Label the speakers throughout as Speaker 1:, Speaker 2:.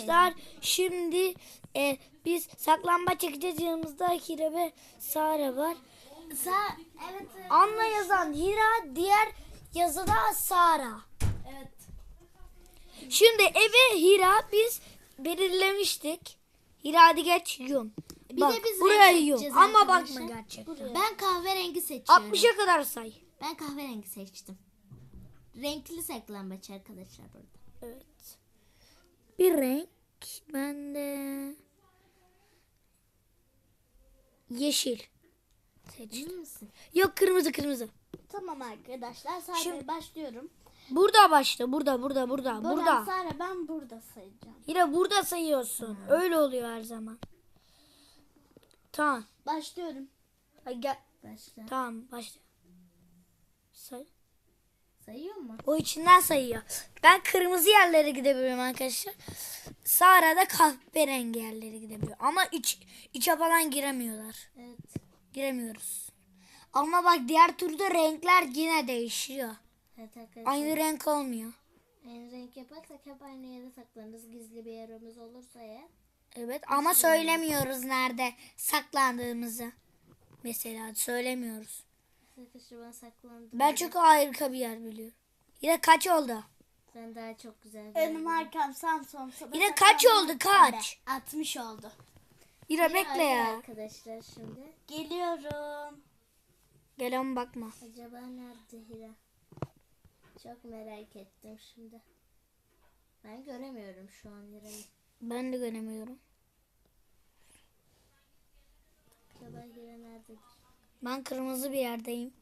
Speaker 1: Arkadaşlar şimdi e, biz saklambaç çekeceğiz. Yanımızda Hira ve Sara var.
Speaker 2: Sa evet. evet.
Speaker 1: Anla yazan Hira, diğer yazıda Sara.
Speaker 2: Evet.
Speaker 1: Şimdi eve Hira biz belirlemiştik. Hira hadi geç.
Speaker 2: Bir
Speaker 1: Bak
Speaker 2: de biz
Speaker 1: buraya
Speaker 2: seçeceğiz
Speaker 1: Ama
Speaker 2: arkadaşlar.
Speaker 1: bakma gerçekten.
Speaker 2: Ben kahverengi seçiyorum.
Speaker 1: 60'a kadar say.
Speaker 2: Ben kahverengi seçtim. Renkli saklambaç arkadaşlar burada.
Speaker 1: Evet. Bir renk. Ben de yeşil. Seçtim.
Speaker 2: Emin misin?
Speaker 1: Yok kırmızı kırmızı.
Speaker 2: Tamam arkadaşlar. Sadece
Speaker 1: Şimdi-
Speaker 2: başlıyorum.
Speaker 1: Burada başla. Burada burada burada.
Speaker 2: Buradan
Speaker 1: Burada.
Speaker 2: Sara ben burada sayacağım.
Speaker 1: Yine burada sayıyorsun. Öyle oluyor her zaman. Tamam.
Speaker 2: Başlıyorum.
Speaker 1: Ay gel.
Speaker 2: Başla.
Speaker 1: Tamam başla. Say.
Speaker 2: Sayıyor mu?
Speaker 1: O içinden sayıyor. Ben kırmızı yerlere gidebiliyorum arkadaşlar. Sara da kahverengi yerlere gidebiliyor. Ama iç, içe falan giremiyorlar.
Speaker 2: Evet.
Speaker 1: Giremiyoruz. Ama bak diğer turda renkler yine değişiyor.
Speaker 2: Evet arkadaşlar.
Speaker 1: Aynı renk olmuyor.
Speaker 2: Aynı renk yaparsak hep aynı yere saklanırız. Gizli bir yerimiz olursa eğer.
Speaker 1: Evet ama söylemiyoruz nerede saklandığımızı. Mesela söylemiyoruz.
Speaker 2: Arkadaşlar ben saklandım.
Speaker 1: Ben çok harika bir yer biliyorum. Yine kaç oldu?
Speaker 2: Ben daha çok güzel bir
Speaker 3: Benim arkam Samsun.
Speaker 1: Yine kaç oldu kaç?
Speaker 3: 60 oldu.
Speaker 1: Yine bekle ya.
Speaker 2: Arkadaşlar şimdi.
Speaker 3: Geliyorum.
Speaker 1: Gel ama bakma.
Speaker 2: Acaba nerede Hira? Çok merak ettim şimdi. Ben göremiyorum şu an Hira'yı.
Speaker 1: Ben de göremiyorum.
Speaker 2: Acaba Hira nerededir?
Speaker 1: Ben kırmızı bir yerdeyim.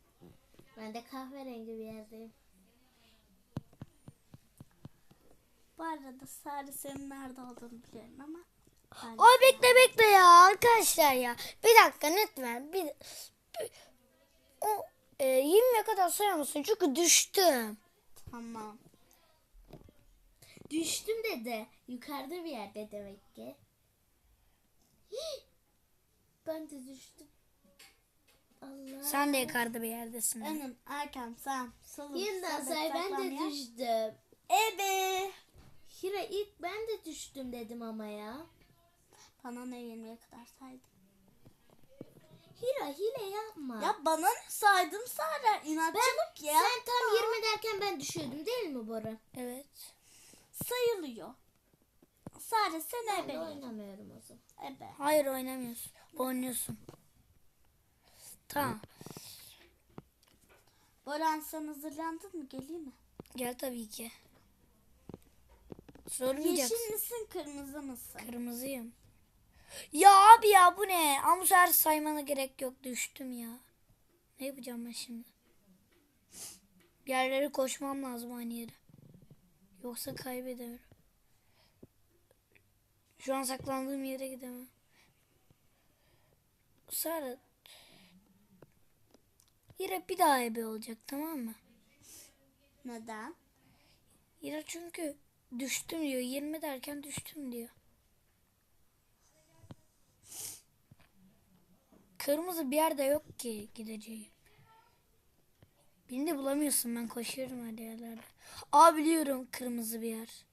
Speaker 2: Ben de kahverengi bir yerdeyim.
Speaker 3: Bu arada Sare senin nerede olduğunu biliyorum ama.
Speaker 1: O bekle bekle ya arkadaşlar ya. Bir dakika lütfen. Bir, bir- o e, 20'ye kadar sayar mısın? Çünkü düştüm.
Speaker 3: tamam.
Speaker 2: Düştüm dedi. Yukarıda bir yerde demek ki. Ben de düştüm. Allah.
Speaker 1: Sen de yukarıda bir yerdesin.
Speaker 3: Önüm, arkam, sağım, solum.
Speaker 2: Yeniden say ben de düştüm.
Speaker 3: Ebe.
Speaker 2: Hira ilk ben de düştüm dedim ama ya.
Speaker 3: Bana ne 20'ye kadar saydın?
Speaker 2: Hira hile yapma.
Speaker 3: Ya bana ne saydın Sare? İnatçılık ya.
Speaker 2: Sen tam 20 derken ben düşüyordum değil mi Bora?
Speaker 1: Evet.
Speaker 3: Sayılıyor. Sare sen
Speaker 2: Ben
Speaker 3: ebe.
Speaker 2: de oynamıyorum o zaman.
Speaker 3: Ebe.
Speaker 1: Hayır oynamıyorsun. Oynuyorsun. Tamam.
Speaker 3: Boran sen hazırlandın mı? Geleyim mi?
Speaker 1: Gel tabii ki. Sormayacaksın.
Speaker 3: Yeşil misin kırmızı mısın?
Speaker 1: Kırmızıyım. Ya abi ya bu ne? Ama bu sefer saymana gerek yok. Düştüm ya. Ne yapacağım ben şimdi? Bir yerlere koşmam lazım aynı yere. Yoksa kaybederim. Şu an saklandığım yere gidemem. Sonra Yine bir daha ebe olacak tamam mı?
Speaker 3: Neden?
Speaker 1: Yine çünkü düştüm diyor. 20 derken düştüm diyor. Kırmızı bir yerde yok ki gideceğim. Beni de bulamıyorsun ben koşuyorum her yerlerde. Aa biliyorum kırmızı bir yer.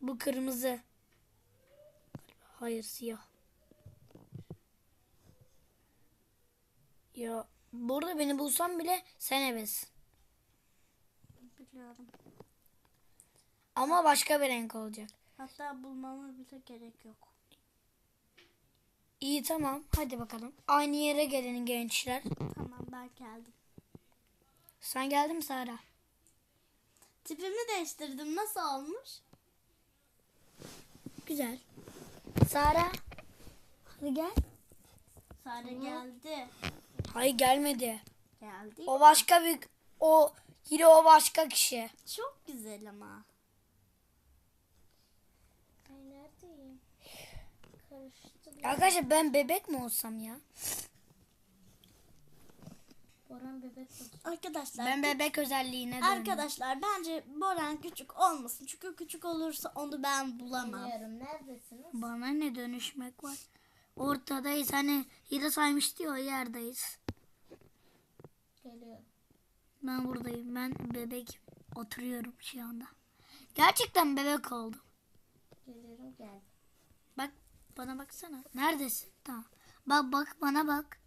Speaker 1: Bu kırmızı. Hayır siyah. Ya burada beni bulsan bile sen ebesin.
Speaker 3: Biliyorum.
Speaker 1: Ama başka bir renk olacak.
Speaker 3: Hatta bulmama bile gerek yok.
Speaker 1: İyi tamam hadi bakalım. Aynı yere gelin gençler.
Speaker 3: Tamam ben geldim.
Speaker 1: Sen geldin mi Sara?
Speaker 3: Tipimi değiştirdim. Nasıl olmuş?
Speaker 1: Güzel. Sara. Hadi gel.
Speaker 3: Sare geldi.
Speaker 1: Hayır gelmedi.
Speaker 3: Geldi.
Speaker 1: O başka bir o yine o başka kişi.
Speaker 3: Çok güzel ama.
Speaker 2: Ay neredeyim? Karıştı.
Speaker 1: Arkadaşlar ben bebek mi olsam ya?
Speaker 3: Arkadaşlar.
Speaker 1: Ben bebek özelliğine döndüm.
Speaker 3: Arkadaşlar bence Boran küçük olmasın. Çünkü küçük olursa onu ben bulamam.
Speaker 2: Biliyorum neredesiniz?
Speaker 1: Bana ne dönüşmek var? Ortadayız hani Hira saymıştı ya o yerdeyiz.
Speaker 2: Geliyorum.
Speaker 1: Ben buradayım. Ben bebek oturuyorum şu anda. Gerçekten bebek oldum.
Speaker 2: Geliyorum gel.
Speaker 1: Bak bana baksana. Neredesin? Tamam. Bak bak bana bak.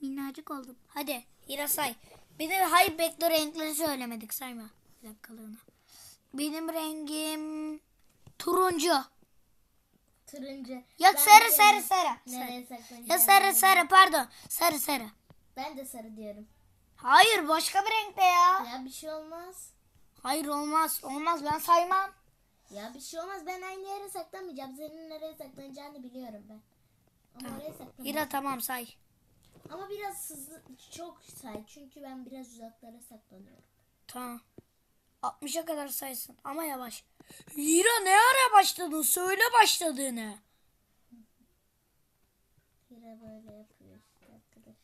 Speaker 1: Minnacık oldum. Hadi Hira say. Bir de hayır bekle renkleri söylemedik sayma. Bir dakikalığına. Benim rengim turuncu.
Speaker 2: Turuncu.
Speaker 1: Yok
Speaker 2: Ben
Speaker 1: sarı sarı sarı.
Speaker 2: Nereye saklanacağım?
Speaker 1: Ya sarı sarı pardon. Sarı sarı.
Speaker 2: Ben de sarı diyorum.
Speaker 1: Hayır başka bir renkte ya.
Speaker 2: Ya bir şey olmaz.
Speaker 1: Hayır olmaz. Olmaz ben saymam.
Speaker 2: Ya bir şey olmaz. Ben aynı yere saklamayacağım. Senin nereye saklanacağını biliyorum ben. Ama oraya saklamayacağım.
Speaker 1: Hira tamam say.
Speaker 2: Ama biraz hızlı, çok say. Çünkü ben biraz uzaklara saklanıyorum.
Speaker 1: Tamam. 60'a kadar saysın ama yavaş. Hira ne ara başladın? Söyle başladığını.
Speaker 2: Hira böyle yapıyor işte arkadaşlar.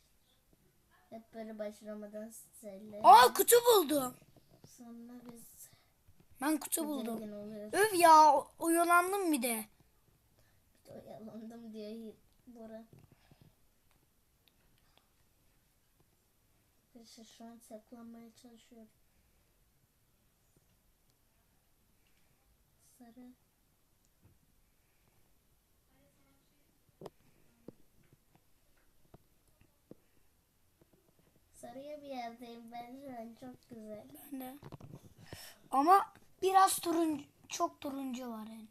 Speaker 2: Hep böyle başlamadan söyle.
Speaker 1: Aa kutu buldum.
Speaker 2: Sonra biz
Speaker 1: Ben kutu buldum. Öv ya uyanandım bir de.
Speaker 2: Oyalandım diyor Bora. Arkadaşlar şu an saklanmaya çalışıyorum. Sarı. Sarıya bir yerdeyim ben şu an çok güzel.
Speaker 1: Ben de. Ama biraz turuncu çok turuncu var yani.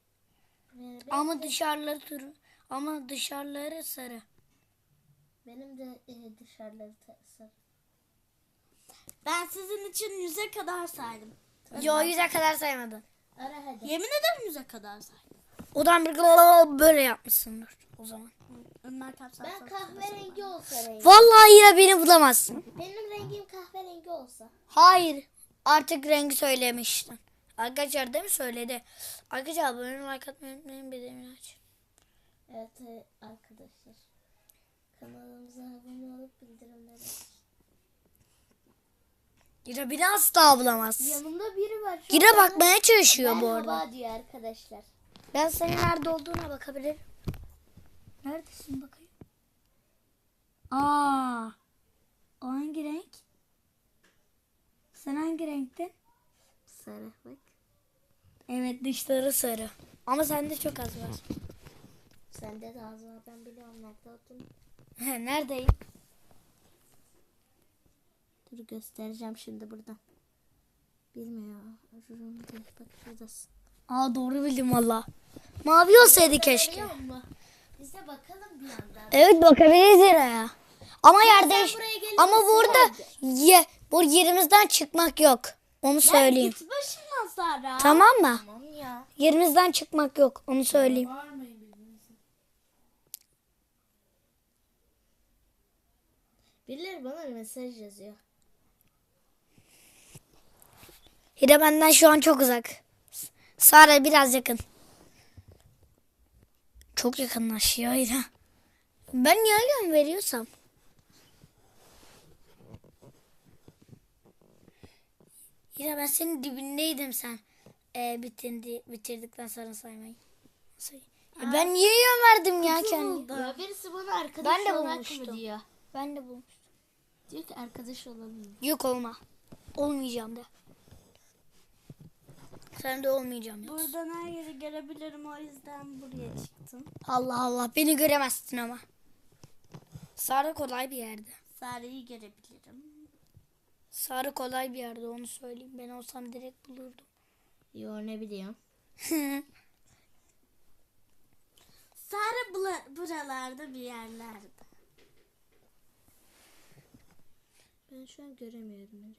Speaker 2: Benim,
Speaker 1: Ama dışarıları turun ama dışarıları sarı.
Speaker 2: benim de e, dışarıları sarı.
Speaker 3: Ben sizin için yüze kadar saydım.
Speaker 1: Yo yüze kadar saymadın.
Speaker 2: Ara hadi.
Speaker 3: Yemin ederim yüze kadar saydım.
Speaker 1: Odan bir böyle yapmışsındır o zaman.
Speaker 3: Ömer kapsam.
Speaker 2: Ben kahverengi olsa rengim.
Speaker 1: Vallahi yine beni bulamazsın.
Speaker 2: Benim rengim kahverengi olsa.
Speaker 1: Hayır. Artık rengi söylemiştin. Arkadaşlar değil mi söyledi? Arkadaşlar abone like atmayı unutmayın. Bildirimleri aç.
Speaker 2: Evet e, arkadaşlar. Kanalımıza abone olup bildirimleri aç.
Speaker 1: Gira beni asla bulamaz.
Speaker 2: Yanımda biri var. Şu
Speaker 1: Gira bakmaya çalışıyor bu arada.
Speaker 2: Merhaba diyor arkadaşlar.
Speaker 1: Ben senin nerede olduğuna bakabilirim. Neredesin bakayım? Aa. O hangi renk? Sen hangi renktin?
Speaker 2: Sarı bak.
Speaker 1: Evet dışları sarı. Ama sende çok az var.
Speaker 2: Sende de az var ben biliyorum nerede olduğunu.
Speaker 1: Neredeyim?
Speaker 2: Dur göstereceğim şimdi buradan. Bilmiyor. Rurum değil. Bak şuradasın.
Speaker 1: Aa doğru bildim valla. Mavi olsaydı keşke.
Speaker 2: Musun? Bize bakalım bir yandan.
Speaker 1: Evet bakabiliriz ya. Ama yer değiş.
Speaker 2: buraya gelir
Speaker 1: Ama burada ye, bu yerimizden çıkmak yok. Onu söyleyeyim.
Speaker 3: Git başımdan Sara.
Speaker 1: Tamam mı?
Speaker 2: Tamam ya.
Speaker 1: Yerimizden çıkmak yok. Onu söyleyeyim.
Speaker 2: Birileri bana mesaj yazıyor.
Speaker 1: Hira benden şu an çok uzak. Sara biraz yakın. Çok yakınlaşıyor Hira. Ben niye yön veriyorsam? Hira ben senin dibindeydim sen. Ee, bitirdi, bitirdikten sonra saymayı. Say. E ben niye yön verdim ya kendi?
Speaker 2: Ya birisi bana arkadaş
Speaker 1: Ben de bulmuştum.
Speaker 2: mı diyor.
Speaker 1: Ben de bulmuştum.
Speaker 2: Diyor ki arkadaş olalım?
Speaker 1: Yok olma. Olmayacağım da. Sen de olmayacağım ya.
Speaker 3: Buradan her yere gelebilirim o yüzden buraya çıktım.
Speaker 1: Allah Allah beni göremezsin ama. Sarı kolay bir yerde.
Speaker 3: Sarıyı görebilirim.
Speaker 1: Sarı kolay bir yerde onu söyleyeyim. Ben olsam direkt bulurdum.
Speaker 2: Yo ne biliyorum.
Speaker 3: Sarı bula- buralarda bir yerlerde.
Speaker 2: Ben şu an göremiyorum.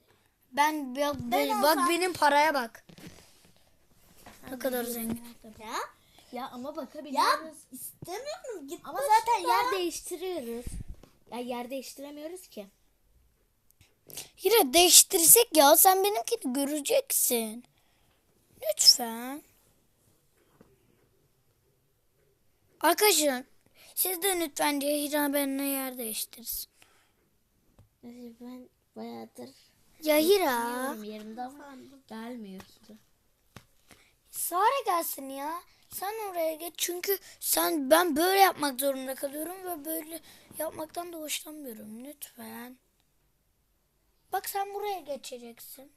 Speaker 1: ben, bak,
Speaker 3: Ben
Speaker 1: bak
Speaker 3: olsam-
Speaker 1: benim paraya bak. Ne kadar zengin.
Speaker 2: Ya? Ya ama bakabiliyoruz.
Speaker 3: İstemiyor musun? Git
Speaker 2: Ama zaten yer değiştiriyoruz. Ya yer değiştiremiyoruz ki.
Speaker 1: Yine değiştirsek ya sen benimkini göreceksin. Lütfen. Arkadaşlar siz de lütfen diye Hira benimle yer değiştirsin.
Speaker 2: Ben bayağıdır
Speaker 1: Ya Hira.
Speaker 2: yiyorum yerimde ama gelmiyor işte.
Speaker 1: Sara gelsin ya. Sen oraya geç çünkü sen ben böyle yapmak zorunda kalıyorum ve böyle yapmaktan da hoşlanmıyorum. Lütfen. Bak sen buraya geçeceksin.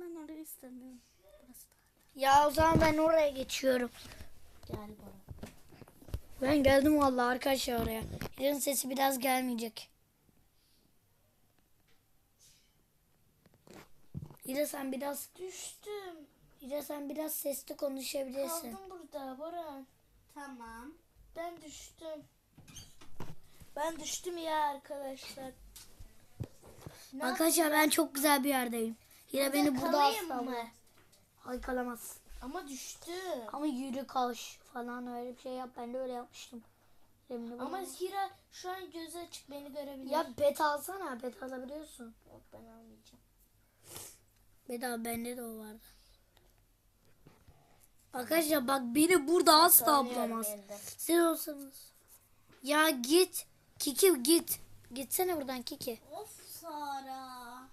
Speaker 3: Ben orayı istemiyorum.
Speaker 1: Ya o zaman ben oraya geçiyorum.
Speaker 2: Gel bana.
Speaker 1: Ben geldim vallahi arkadaşlar oraya. Yarın sesi biraz gelmeyecek. İra sen biraz
Speaker 2: Düştüm.
Speaker 1: İra sen biraz sesli konuşabilirsin.
Speaker 2: Kaldım burada Boran.
Speaker 3: Tamam.
Speaker 2: Ben düştüm. Ben düştüm ya arkadaşlar. Ne
Speaker 1: Arkadaşlar ben çok güzel bir yerdeyim. İra beni burada
Speaker 2: kalayım
Speaker 1: asla
Speaker 2: mı?
Speaker 1: Hayır kalamaz.
Speaker 2: Ama düştüm.
Speaker 1: Ama yürü koş falan öyle bir şey yap. Ben de öyle yapmıştım.
Speaker 2: Ama
Speaker 1: Ama
Speaker 2: Hira şu an gözü açık beni görebilir.
Speaker 1: ya pet alsana. Pet alabiliyorsun.
Speaker 2: Yok ben almayacağım.
Speaker 1: Bedava bende de o vardı. Arkadaşlar bak beni burada asla bulamaz. Siz olsanız. Ya git. Kiki git. Gitsene buradan Kiki.
Speaker 2: Of Sara.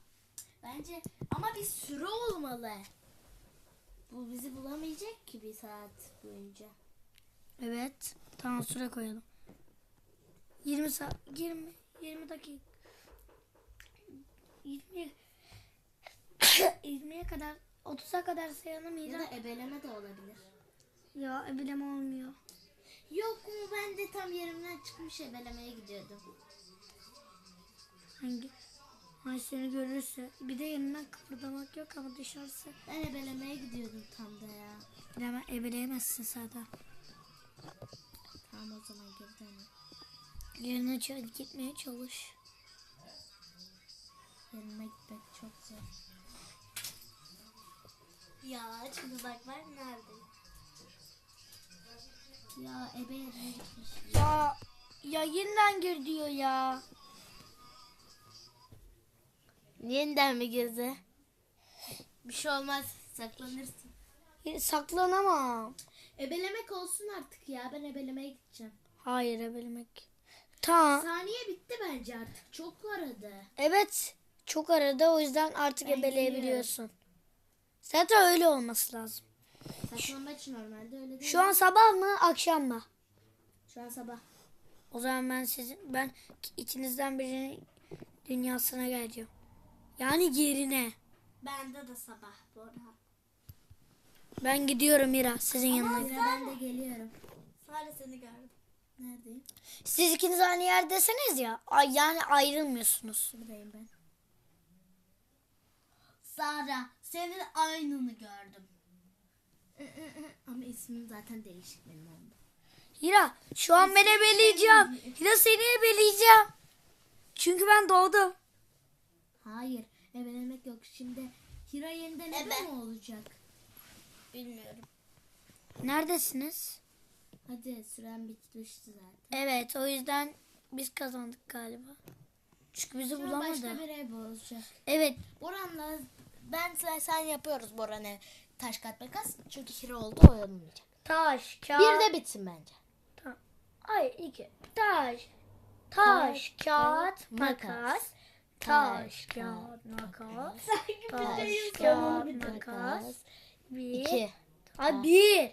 Speaker 2: Bence ama bir süre olmalı. Bu bizi bulamayacak ki bir saat boyunca.
Speaker 1: Evet. Tamam süre koyalım. 20 saat 20 20 dakika 20 20'ye kadar 30'a kadar sayalım
Speaker 2: Ya da ebeleme de olabilir.
Speaker 1: Ya ebileme olmuyor.
Speaker 2: Yok mu ben de tam yerimden çıkmış ebelemeye gidiyordum.
Speaker 1: Hangi? Ay seni görürse. Bir de yerinden kıpırdamak yok ama dışarısı.
Speaker 2: Ben ebelemeye gidiyordum tam da ya.
Speaker 1: Hemen ebeleyemezsin zaten.
Speaker 2: Tamam o zaman geri döneyim.
Speaker 1: Yerine çabuk gitmeye çalış.
Speaker 2: Yerime gitmek çok zor.
Speaker 3: Ya çocuklar nerede?
Speaker 2: Ya ebe yerine gitmiş.
Speaker 1: Ya ya yeniden gir diyor ya.
Speaker 2: Yeniden mi girdi? Bir şey olmaz saklanırsın.
Speaker 1: Saklanamam.
Speaker 2: Ebelemek olsun artık ya ben ebelemeye gideceğim.
Speaker 1: Hayır ebelemek. Tamam.
Speaker 2: Saniye bitti bence artık çok aradı.
Speaker 1: Evet. Çok arada o yüzden artık
Speaker 2: Ben
Speaker 1: ebeleyebiliyorsun. Zaten öyle olması lazım.
Speaker 2: Saklanmak için normalde öyle değil.
Speaker 1: Şu an sabah mı akşam mı?
Speaker 2: Şu an sabah.
Speaker 1: O zaman ben sizin ben ikinizden birinin dünyasına geleceğim. Yani yerine.
Speaker 3: Bende de sabah bu arada.
Speaker 1: Ben gidiyorum Mira sizin yanına.
Speaker 2: Ben de geliyorum.
Speaker 3: Sadece seni gördüm.
Speaker 2: Neredeyim?
Speaker 1: Siz ikiniz aynı yerdesiniz ya. Ay, yani ayrılmıyorsunuz.
Speaker 2: Buradayım ben.
Speaker 3: Sara senin aynını gördüm.
Speaker 2: Ama ismim zaten değişik benim onda.
Speaker 1: Hira şu an ben ebeleyeceğim. Hira seni ebeleyeceğim. Çünkü ben doğdum.
Speaker 2: Hayır. Ebelemek yok. Şimdi Hira yeniden ebe
Speaker 3: Ebe.
Speaker 2: mi olacak?
Speaker 3: Bilmiyorum.
Speaker 1: Neredesiniz?
Speaker 2: Hadi süren bitmişti zaten.
Speaker 1: Evet o yüzden biz kazandık galiba. Çünkü bizi
Speaker 2: Şu an başka
Speaker 1: bulamadı.
Speaker 2: bir ebe olacak.
Speaker 1: Evet
Speaker 2: Boran'la ben sen, sen yapıyoruz Boran'e taş kat makas. Çünkü Hira oldu oyalanmayacak.
Speaker 1: taş, kağıt.
Speaker 2: Bir de bitsin bence.
Speaker 1: Hayır iki. Taş. Taş, kağıt,
Speaker 2: makas.
Speaker 1: Taş, kağıt, makas. Taş, kağıt, makas. Bir.
Speaker 2: İki.
Speaker 1: Ay bir.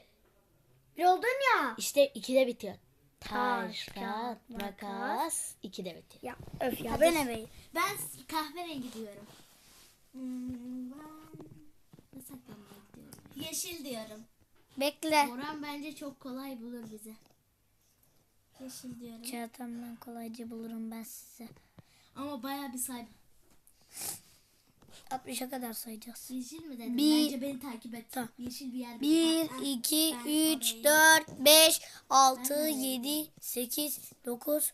Speaker 1: Bir oldun ya.
Speaker 2: İşte iki de bitiyor.
Speaker 1: Taş, kağıt,
Speaker 2: kağıt, makas. iki de bitiyor.
Speaker 1: Ya öf ya ben.
Speaker 2: Ben kahverengi diyorum. Hmm, ben ne saklanmaya gidiyorum?
Speaker 3: Yeşil diyorum.
Speaker 1: Bekle.
Speaker 2: Boran bence çok kolay bulur bizi.
Speaker 3: Yeşil diyorum.
Speaker 1: Ben kolayca bulurum ben size.
Speaker 2: Ama bayağı bir say.
Speaker 1: 60'a kadar sayacağız.
Speaker 2: Yeşil mi dedim?
Speaker 1: Bir-
Speaker 2: Bence beni takip et.
Speaker 1: Tamam.
Speaker 2: Yeşil bir yer.
Speaker 1: 1, 2, 3, 4, 5, 6, 7, 8, 9.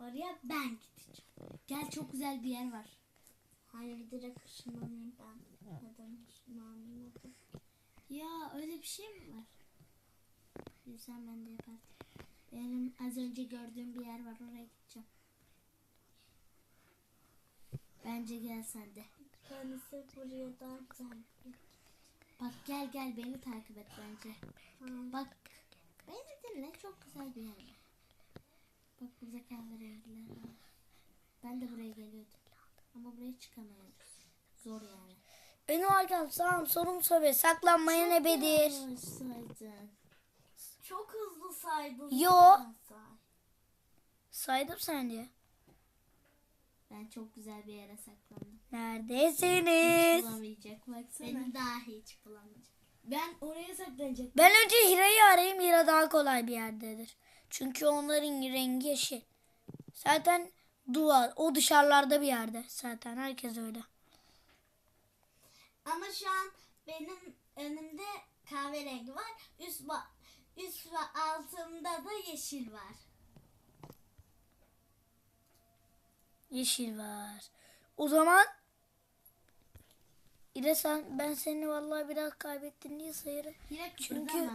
Speaker 2: Oraya ben gideceğim. Gel çok güzel bir yer var. Hayır direkt ışınlanayım ben. Neden ışınlanmadım? Ya öyle bir şey mi var? Bilsem ben de yapardım. Benim az önce gördüğüm bir yer var oraya gideceğim. Bence gel sen de.
Speaker 3: Kendisi buraya daha güzel.
Speaker 2: Bak gel gel beni takip et bence. Bak beni dinle çok güzel bir yer. Bak burada kahverengiler var. Ben de buraya geliyordum. Ama buraya çıkamıyoruz. Zor yani.
Speaker 1: Benim arkam sağım solum sobe saklanmayan ebedir.
Speaker 2: Yavaş saydın.
Speaker 3: Çok hızlı saydın.
Speaker 1: Yo.
Speaker 3: Sen say.
Speaker 1: Saydım sence.
Speaker 3: Ben çok güzel bir yere saklandım.
Speaker 1: Neredesiniz?
Speaker 2: Bulamayacak baksana.
Speaker 3: Beni daha hiç bulamayacak.
Speaker 2: Ben oraya saklanacak.
Speaker 1: Ben önce Hira'yı arayayım. Hira daha kolay bir yerdedir. Çünkü onların rengi yeşil. Zaten duvar. O dışarılarda bir yerde. Zaten herkes öyle.
Speaker 3: Ama şu an benim önümde kahverengi var. Üst üst ve altımda da yeşil var.
Speaker 1: Yeşil var. O zaman İre sen, ben seni vallahi biraz kaybettin diye sayarım.
Speaker 3: Yine
Speaker 1: Çünkü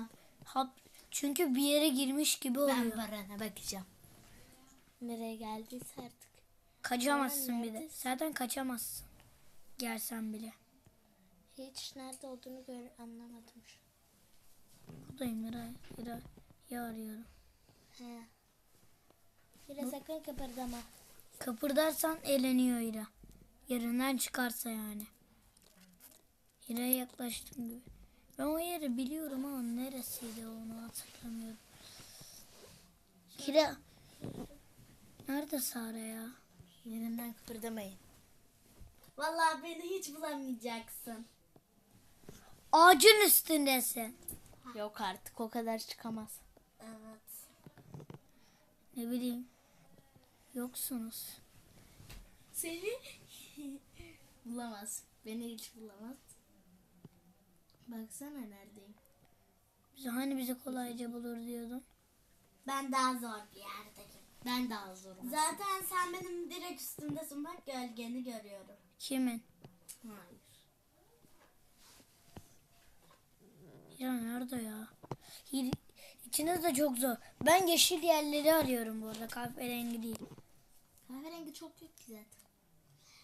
Speaker 1: hap, çünkü bir yere girmiş gibi oluyor.
Speaker 2: Ben Baran'a bakacağım. Nereye geldiyse artık.
Speaker 1: Kaçamazsın bir de. Zaten kaçamazsın. Gelsen bile.
Speaker 2: Hiç nerede olduğunu gör anlamadım şu.
Speaker 1: Buradayım Hira. Hira. Ya arıyorum.
Speaker 2: He. Yine sakın kıpırdama.
Speaker 1: Kıpırdarsan eleniyor Hira. Yerinden çıkarsa yani. Hira'ya yaklaştım gibi. Ben o yeri biliyorum ama neresiydi onu hatırlamıyorum. Hira. Nerede Sara ya?
Speaker 2: Yerinden kıpırdamayın.
Speaker 3: Vallahi beni hiç bulamayacaksın.
Speaker 1: Ağacın üstündesin.
Speaker 2: Yok artık o kadar çıkamaz.
Speaker 3: Evet.
Speaker 1: Ne bileyim. Yoksunuz.
Speaker 2: Seni bulamaz. Beni hiç bulamaz. Baksana neredeyim.
Speaker 1: Bizi hani bizi kolayca bulur diyordun.
Speaker 3: Ben daha zor bir yerdeyim.
Speaker 2: Ben daha zorum.
Speaker 3: Zaten sen benim direkt üstümdesin. Bak gölgeni görüyorum.
Speaker 1: Kimin?
Speaker 2: Hayır.
Speaker 1: Ya nerede ya? İçiniz de çok zor. Ben yeşil yerleri arıyorum bu arada. Kahverengi değil.
Speaker 2: Kahverengi çok yok ki zaten.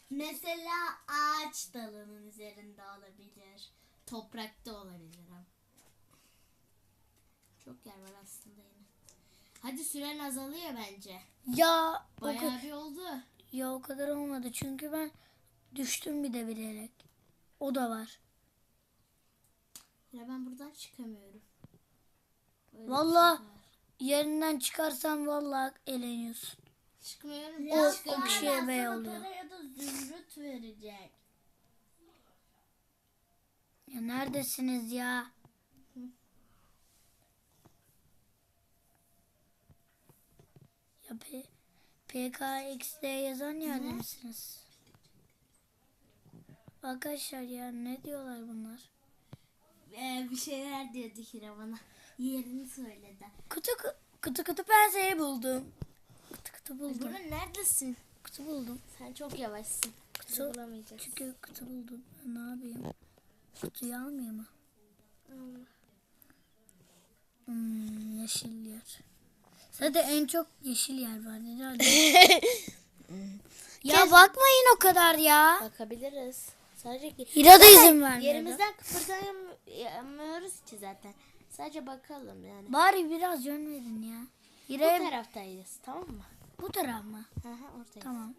Speaker 3: Mesela ağaç dalının üzerinde olabilir.
Speaker 2: Toprakta olabilir. Çok yer var aslında yine. Hadi süren azalıyor bence.
Speaker 1: Ya o,
Speaker 2: Bayağı
Speaker 1: ka-
Speaker 2: bir oldu.
Speaker 1: ya o kadar olmadı. Çünkü ben düştüm bir de bilerek. O da var.
Speaker 2: Ya ben buradan çıkamıyorum. Böyle bir
Speaker 1: Vallahi-
Speaker 2: şey.
Speaker 1: Yerinden çıkarsan vallahi eleniyorsun.
Speaker 2: çıkmıyorum.
Speaker 1: O- o
Speaker 2: çıkamıyorum.
Speaker 1: kişi-
Speaker 3: Hala
Speaker 1: bey oluyor.
Speaker 3: ya da zümrüt verecek.
Speaker 1: Ya neredesiniz ya? P PKXD yazan yerde misiniz? Arkadaşlar ya ne diyorlar bunlar?
Speaker 2: Ee, bir şeyler diyordu Hira bana. Yerini söyledi.
Speaker 1: Kutu ku- kutu kutu penseyi buldum. Kutu kutu buldum.
Speaker 2: Bunun neredesin?
Speaker 1: Kutu buldum.
Speaker 2: Sen çok yavaşsın.
Speaker 1: Kutu
Speaker 2: bulamayacaksın.
Speaker 1: çünkü kutu buldum. Ben ne yapayım? Kutuyu almayayım mı?
Speaker 2: Hmm.
Speaker 1: Hmm, yeşil yer. Zaten en çok yeşil yer var. Herhalde. ya bakmayın o kadar ya.
Speaker 2: Bakabiliriz. Sadece ki
Speaker 1: Hira da izin vermedi.
Speaker 2: yerimizden kıpırdayamıyoruz ki zaten. Sadece bakalım yani.
Speaker 1: Bari biraz yön verin ya.
Speaker 2: Bu
Speaker 1: Hira'ya
Speaker 2: taraftayız tamam mı?
Speaker 1: bu taraf mı?
Speaker 2: Hı hı oradayız.
Speaker 1: Tamam.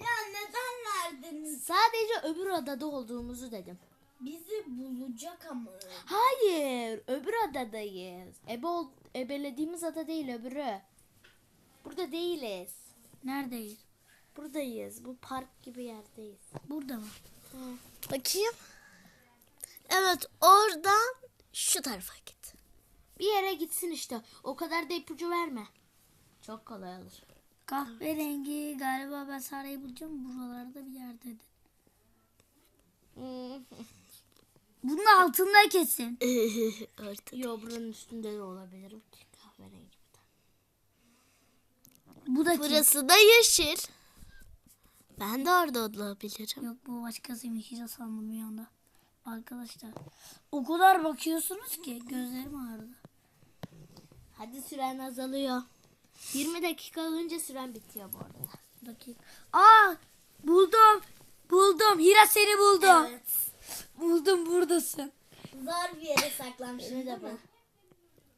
Speaker 3: Ya neden verdiniz?
Speaker 2: Sadece öbür adada olduğumuzu dedim.
Speaker 3: Bizi bulacak ama.
Speaker 2: Hayır, öbür adadayız. Ebe ol, ebelediğimiz ada değil öbürü. Burada değiliz.
Speaker 1: Neredeyiz?
Speaker 2: Buradayız. Bu park gibi yerdeyiz.
Speaker 1: Burada mı?
Speaker 2: Bakayım. Evet, oradan şu tarafa git. Bir yere gitsin işte. O kadar da ipucu verme. Çok kolay olur.
Speaker 1: Kahverengi galiba ben Sara'yı bulacağım. Buralarda bir yerde. Bunun altında kesin.
Speaker 2: Yo buranın üstünde de olabilir. Kahverengi.
Speaker 1: Bu da kim?
Speaker 2: Burası da yeşil. Ben de orada olabilirim.
Speaker 1: Yok bu başkasıymış. Hiç sandım bir anda. Arkadaşlar o kadar bakıyorsunuz ki gözlerim ağrıdı.
Speaker 2: Hadi süren azalıyor. 20 dakika olunca süren bitiyor bu arada.
Speaker 1: Dakika. Aa buldum. Buldum. Hira seni buldum.
Speaker 3: Evet.
Speaker 1: Buldum buradasın.
Speaker 3: Zor bir yere mi?
Speaker 2: bul.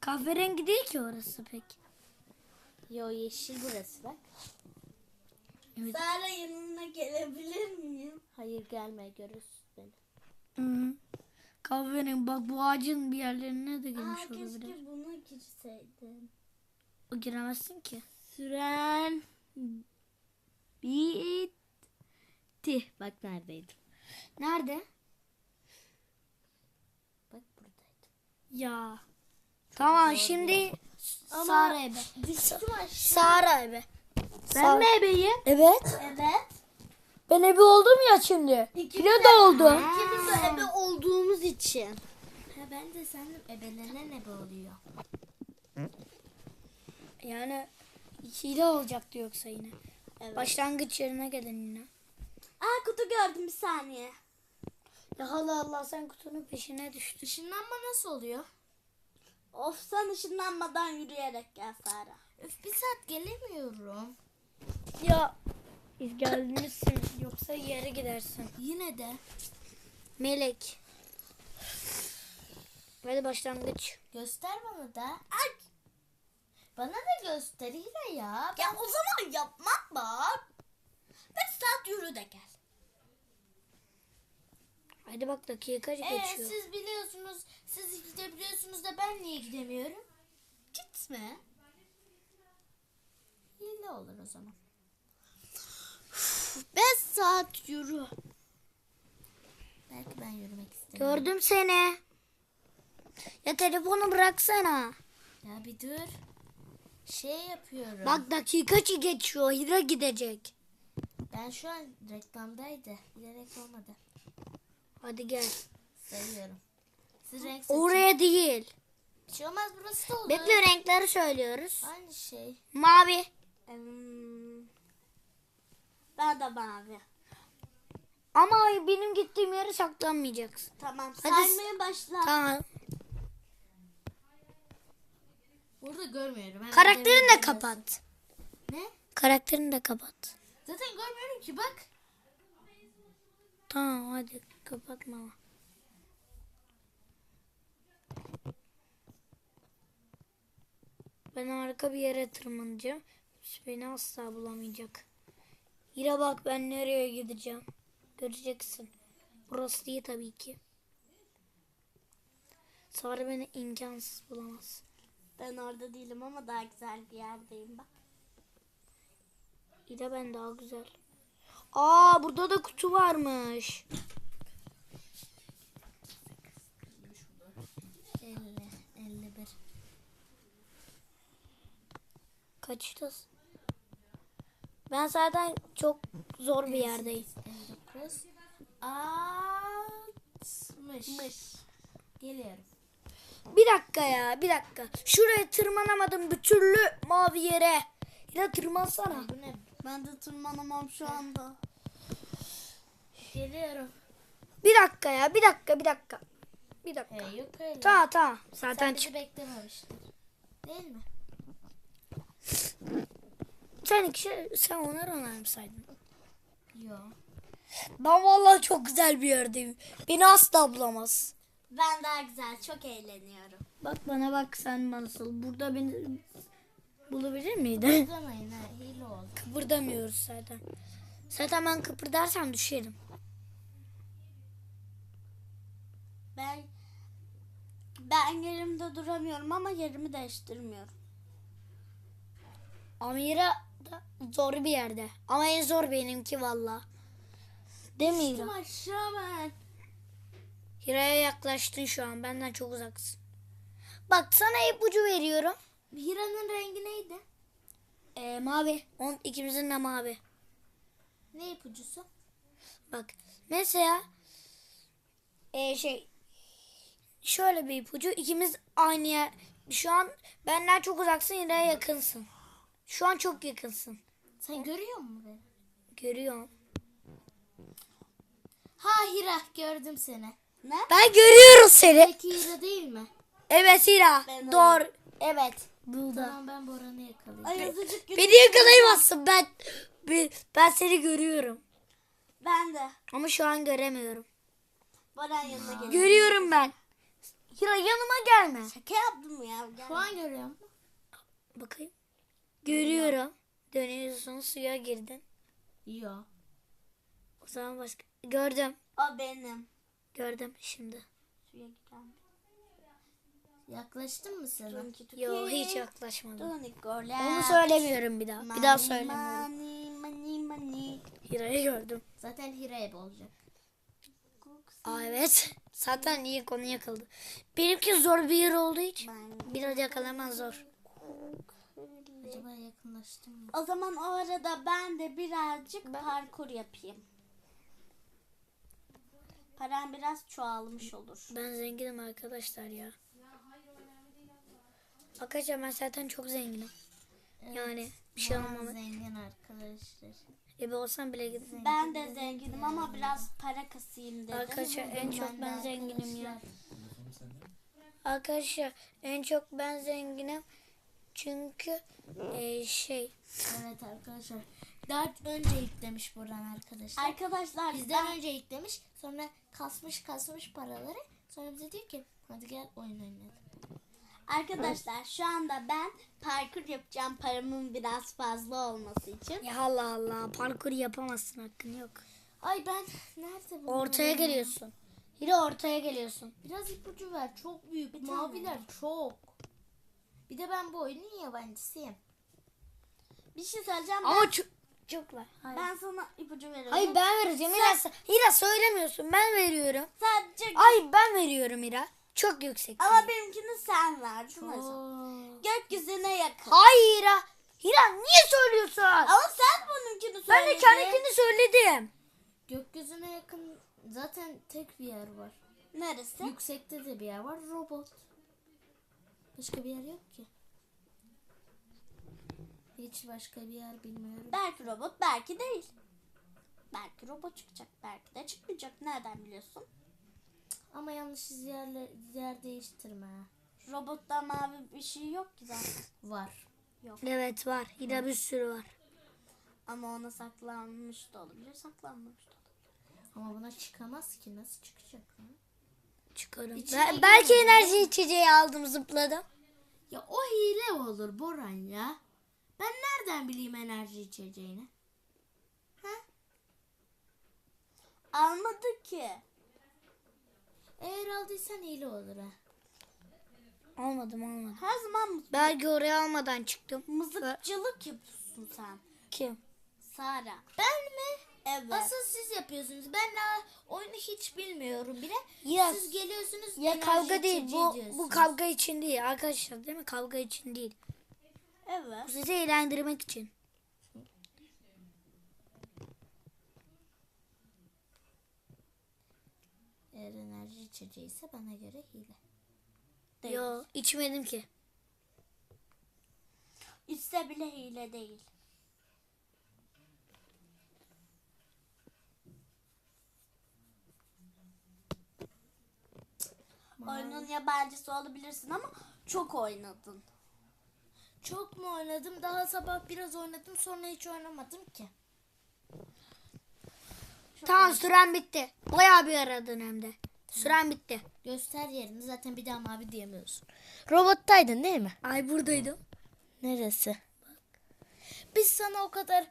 Speaker 1: Kahverengi değil ki orası pek.
Speaker 2: Yo yeşil burası bak.
Speaker 3: Sara yanına gelebilir miyim?
Speaker 2: Hayır gelme görürsün beni.
Speaker 1: Hı. Kahverengi bak bu ağacın bir yerlerine de
Speaker 3: Aa
Speaker 1: girmiş olabilir.
Speaker 3: keşke bunu girseydim.
Speaker 1: O giremezsin ki.
Speaker 2: Süren Bitti. Bak neredeydim.
Speaker 1: Nerede?
Speaker 2: Bak buradaydım.
Speaker 1: Ya. Tamam şimdi Sara ebe. Sara ebe.
Speaker 2: Ben mi ebeyim?
Speaker 1: Evet.
Speaker 3: Evet.
Speaker 1: Ben ebe oldum ya şimdi. Kilo da oldum.
Speaker 2: İkimiz de ebe olduğumuz için. Ha ben de sandım ebelenen ebe oluyor.
Speaker 1: Yani hile olacaktı yoksa yine.
Speaker 3: Evet.
Speaker 1: Başlangıç yerine gelin yine.
Speaker 3: Aa kutu gördüm bir saniye.
Speaker 1: Ya Allah Allah sen kutunun peşine düştün.
Speaker 2: Işınlanma nasıl oluyor?
Speaker 3: Of sen ışınlanmadan yürüyerek gel Sara.
Speaker 2: Öf bir saat gelemiyorum.
Speaker 1: Ya biz gelmişsin yoksa yere gidersin.
Speaker 2: Yine de.
Speaker 1: Melek. Hadi başlangıç.
Speaker 2: Göster bana da. Ay. Bana da göster Hira ya.
Speaker 3: Ya o zaman yapmak bak.
Speaker 2: Beş saat yürü de gel.
Speaker 1: Hadi bak dakika
Speaker 2: Ee,
Speaker 1: geçiyor.
Speaker 2: siz biliyorsunuz, siz gidebiliyorsunuz da ben niye gidemiyorum? Gitme. Hile olur o zaman. 5 saat yürü. Belki ben yürümek istemiyorum.
Speaker 1: Gördüm seni. Ya telefonu bıraksana.
Speaker 2: Ya bir dur. Şey yapıyorum.
Speaker 1: Bak dakika geçiyor. Hira gidecek.
Speaker 2: Ben şu an reklamdaydı. Bilerek olmadı.
Speaker 1: Hadi gel.
Speaker 2: Sayıyorum. Siz renk seçin.
Speaker 1: Oraya değil.
Speaker 2: Bir şey olmaz burası da olur.
Speaker 1: Bekle renkleri söylüyoruz.
Speaker 2: Aynı şey.
Speaker 1: Mavi.
Speaker 3: Hmm. Ben de mavi.
Speaker 1: Ama benim gittiğim yere saklanmayacaksın.
Speaker 3: Tamam
Speaker 1: Hadi
Speaker 3: saymaya başla.
Speaker 1: Tamam.
Speaker 2: Burada görmüyorum. Hemen
Speaker 1: Karakterini de kapat.
Speaker 2: Ne?
Speaker 1: Karakterini de kapat.
Speaker 2: Zaten görmüyorum ki bak.
Speaker 1: Tamam hadi kapatma. Ben arka bir yere tırmanacağım. Beni asla bulamayacak. Hira bak ben nereye gideceğim. Göreceksin. Burası değil tabii ki. Sonra beni imkansız bulamaz.
Speaker 3: Ben orada değilim ama daha güzel bir yerdeyim bak.
Speaker 1: Hira ben daha güzel. Aa burada da kutu varmış. Kaçtasın? Ben zaten çok zor bir yerdeyim.
Speaker 2: 59, 60. Geliyorum.
Speaker 1: Bir dakika ya bir dakika. Şuraya tırmanamadım bir türlü mavi yere. Ya tırmansana.
Speaker 2: Bu ne?
Speaker 3: Ben de tırmanamam şu anda.
Speaker 2: Geliyorum.
Speaker 1: Bir dakika ya bir dakika bir dakika. Bir dakika.
Speaker 2: He yok öyle.
Speaker 1: Tamam.
Speaker 2: Sen
Speaker 1: Zaten
Speaker 2: bizi
Speaker 1: çık.
Speaker 2: beklememiştin. Değil mi?
Speaker 1: Sen iki sen onar onar mı saydın?
Speaker 2: Yok.
Speaker 1: Ben vallahi çok güzel bir yerdeyim. Beni asla bulamaz.
Speaker 3: Ben daha güzel çok eğleniyorum.
Speaker 1: Bak bana bak sen nasıl. Burada beni bulabilir miydin?
Speaker 2: Kızamayın ha. Hile oldu.
Speaker 1: Kıpırdamıyoruz zaten. Zaten ben kıpırdarsam düşerim.
Speaker 3: Ben ben yerimde duramıyorum ama yerimi değiştirmiyorum.
Speaker 1: Amira da zor bir yerde. Ama en zor benimki valla. Değil mi Hira?
Speaker 2: aşağı ben.
Speaker 1: Hira'ya yaklaştın şu an. Benden çok uzaksın. Bak sana ipucu veriyorum.
Speaker 2: Hira'nın rengi neydi?
Speaker 1: Ee, mavi. On, ikimizin de mavi.
Speaker 2: Ne ipucusu?
Speaker 1: Bak mesela ee, şey şöyle bir ipucu. İkimiz aynı yer. Şu an benden çok uzaksın. Hira'ya yakınsın. Şu an çok yakınsın.
Speaker 2: Sen görüyor musun beni?
Speaker 1: Görüyorum.
Speaker 2: Ha Hira gördüm seni.
Speaker 3: Ne?
Speaker 1: Ben görüyorum seni.
Speaker 2: Peki Hira değil mi?
Speaker 1: Evet Hira.
Speaker 3: Ben
Speaker 1: Doğru. Evet. Burada.
Speaker 2: Tamam ben Boran'ı yakalayayım.
Speaker 3: Ay azıcık
Speaker 1: Beni yakalayamazsın ben. Ben, ben seni görüyorum.
Speaker 3: Ben de.
Speaker 1: Ama şu an göremiyorum.
Speaker 3: Baran yanına geliyor.
Speaker 1: Görüyorum ben. Hira yanıma gelme.
Speaker 3: Şaka yaptım ya. Gel.
Speaker 2: Şu an görüyor musun?
Speaker 1: Bakayım. Görüyorum. Dönüyorsun suya girdin.
Speaker 2: Yok.
Speaker 1: O zaman başka. Gördüm.
Speaker 3: O benim.
Speaker 1: Gördüm şimdi.
Speaker 3: Suya giren.
Speaker 2: Yaklaştın mı sana?
Speaker 1: Yo hiç yaklaşmadım. Onu söylemiyorum bir daha. Bir daha söylemiyorum.
Speaker 3: Mani money money.
Speaker 1: Hira'yı gördüm.
Speaker 2: Zaten Hira ebe olacak.
Speaker 1: Aa evet. Zaten iyi konu yakıldı. Benimki zor bir yer olduğu için. Biraz yakalamaz zor.
Speaker 2: Acaba yakınlaştım mı?
Speaker 3: O zaman o arada ben de birazcık parkur yapayım. Param biraz çoğalmış olur.
Speaker 1: Ben zenginim arkadaşlar ya. Arkadaşlar ben zaten çok zenginim. Yani bir şey olmamalı.
Speaker 2: Zengin arkadaşlar.
Speaker 1: Ebe olsam bile giderim.
Speaker 3: Ben de zenginim ama biraz para kasayım dedim.
Speaker 1: Arkadaşlar en çok ben
Speaker 2: Ben
Speaker 1: zenginim ya.
Speaker 2: Arkadaşlar
Speaker 1: en çok ben zenginim. Çünkü e, şey
Speaker 2: Evet arkadaşlar. Daha önce yüklemiş buradan arkadaşlar.
Speaker 3: Arkadaşlar
Speaker 2: Bizden
Speaker 3: ben,
Speaker 2: önce yüklemiş. Sonra kasmış kasmış paraları. Sonra bize diyor ki hadi gel oyun oynayalım.
Speaker 3: arkadaşlar şu anda ben parkur yapacağım paramın biraz fazla olması için.
Speaker 1: ya Allah Allah parkur yapamazsın hakkın yok.
Speaker 2: Ay ben nerede bu?
Speaker 1: Ortaya geliyorsun. Hira ortaya geliyorsun.
Speaker 2: Biraz ipucu ver. Çok büyük.
Speaker 3: tane.
Speaker 2: Maviler çok. Bir de ben bu oyunun yabancısıyım.
Speaker 3: Bir şey söyleyeceğim.
Speaker 1: Ama çok çok var.
Speaker 3: ben, ben sana ipucu veriyorum.
Speaker 1: Hayır ben vereceğim. Hira, Hira söylemiyorsun. Ben veriyorum.
Speaker 3: Sadece
Speaker 1: Ay ben veriyorum Hira. Çok yüksek.
Speaker 3: ama benimkini sen.
Speaker 2: Oo.
Speaker 3: Gökyüzüne yakın.
Speaker 1: Hayır Hira. Hira niye söylüyorsun?
Speaker 3: Ama sen bununkini söyledin.
Speaker 1: Ben de kendimkini söyledim.
Speaker 2: Gökyüzüne yakın zaten tek bir yer var.
Speaker 3: Neresi?
Speaker 2: Yüksekte de bir yer var. Robot. Başka bir yer yok ki. Hiç başka bir yer bilmiyorum.
Speaker 3: Belki robot belki değil. Belki robot çıkacak belki de çıkmayacak. Nereden biliyorsun?
Speaker 2: Ama yanlış yerle, yer değiştirme.
Speaker 3: Robotta mavi bir şey yok ki zaten.
Speaker 2: Var.
Speaker 1: Evet var. Hira bir sürü var.
Speaker 3: Ama ona saklanmış da olabilir, saklanmamış da olabilir.
Speaker 2: Ama buna çıkamaz ki. Nasıl çıkacak? Ha?
Speaker 1: Çıkarım. Ben- belki
Speaker 2: girmiyor,
Speaker 1: enerji içeceği aldım zıpladım.
Speaker 2: Ya o hile olur Boran ya. Ben nereden bileyim enerji içeceğini?
Speaker 3: Almadı ki.
Speaker 2: Eğer aldıysan hile olur ha.
Speaker 1: Almadım almadım.
Speaker 3: Her zaman
Speaker 1: Belki oraya almadan çıktım.
Speaker 3: mızıkçılık yapıyorsun sen.
Speaker 1: Kim?
Speaker 3: Sara.
Speaker 2: Ben mi?
Speaker 3: Evet.
Speaker 2: Asıl siz yapıyorsunuz. Ben daha oyunu hiç bilmiyorum bile.
Speaker 1: Ya,
Speaker 2: Siz geliyorsunuz.
Speaker 1: ya kavga değil. Bu, bu kavga için değil arkadaşlar değil mi? Kavga için değil. Bu
Speaker 3: Evet.
Speaker 1: sizi eğlendirmek için.
Speaker 2: Eğer enerji içeceği ise bana göre hile.
Speaker 3: Değil.
Speaker 1: Yo içmedim ki.
Speaker 3: İçse bile hile değil. Oyunun yabancısı olabilirsin ama çok oynadın.
Speaker 2: Çok mu oynadım? Daha sabah biraz oynadım sonra hiç oynamadım ki.
Speaker 1: Tamam süren bitti. Bayağı bir aradın hem de. Süren bitti.
Speaker 2: Göster yerini zaten bir daha mavi diyemiyorsun. Robottaydın değil mi?
Speaker 1: Ay buradaydım.
Speaker 2: Neresi? Biz sana o kadar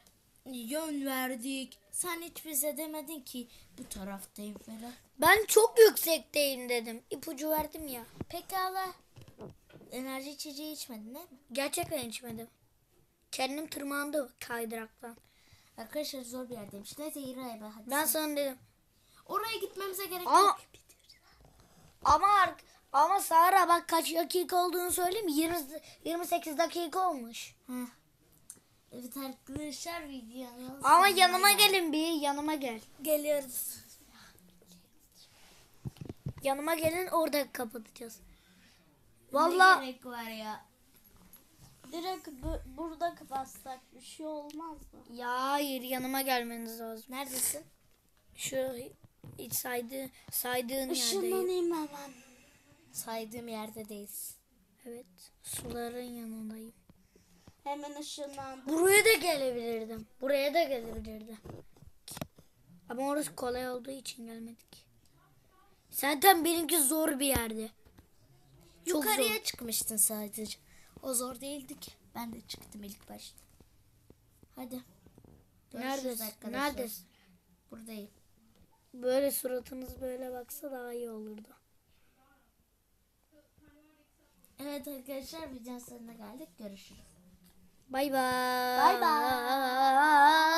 Speaker 2: yön verdik. Sen hiç bize demedin ki bu taraftayım falan.
Speaker 1: Ben çok yüksekteyim dedim. İpucu verdim ya.
Speaker 2: Pekala. Enerji içeceği içmedin değil mi?
Speaker 1: Gerçekten içmedim. Kendim tırmandı kaydıraktan.
Speaker 2: Arkadaşlar zor bir yerdeymiş. Neyse İra'ya be hadi.
Speaker 1: Ben sana dedim.
Speaker 2: Oraya gitmemize gerek
Speaker 1: Ama
Speaker 2: yok.
Speaker 1: ama ama Sara bak kaç dakika olduğunu söyleyeyim mi? 20, 28 dakika olmuş.
Speaker 2: Heh. Evet arkadaşlar videonun
Speaker 1: Ama yanıma gelin bir yanıma gel.
Speaker 2: Geliyoruz.
Speaker 1: Yanıma gelin orada kapatacağız.
Speaker 2: Ne
Speaker 1: Vallahi
Speaker 2: gerek var ya.
Speaker 3: Direkt bu- burada kapatsak bir şey olmaz mı?
Speaker 1: ya hayır yanıma gelmeniz lazım.
Speaker 2: Neredesin?
Speaker 1: Şu hiç saydı, saydığın yerdeyim.
Speaker 3: Işınlanayım hemen.
Speaker 2: Saydığım yerdeyiz.
Speaker 1: Evet suların yanındayım.
Speaker 3: Hemen ışınlandım.
Speaker 1: Buraya da gelebilirdim. Buraya da gelebilirdim. Ama orası kolay olduğu için gelmedik. Zaten benimki zor bir yerdi. Çok
Speaker 2: Yukarıya
Speaker 1: zor.
Speaker 2: çıkmıştın sadece. O zor değildi ki. Ben de çıktım ilk başta. Hadi.
Speaker 1: Neredesin?
Speaker 2: arkadaşlar.
Speaker 1: Neredesin?
Speaker 2: Buradayım.
Speaker 1: Böyle suratınız böyle baksa daha iyi olurdu.
Speaker 2: Evet arkadaşlar videonun sonuna geldik. Görüşürüz.
Speaker 1: Bay bay.
Speaker 3: Bay bay.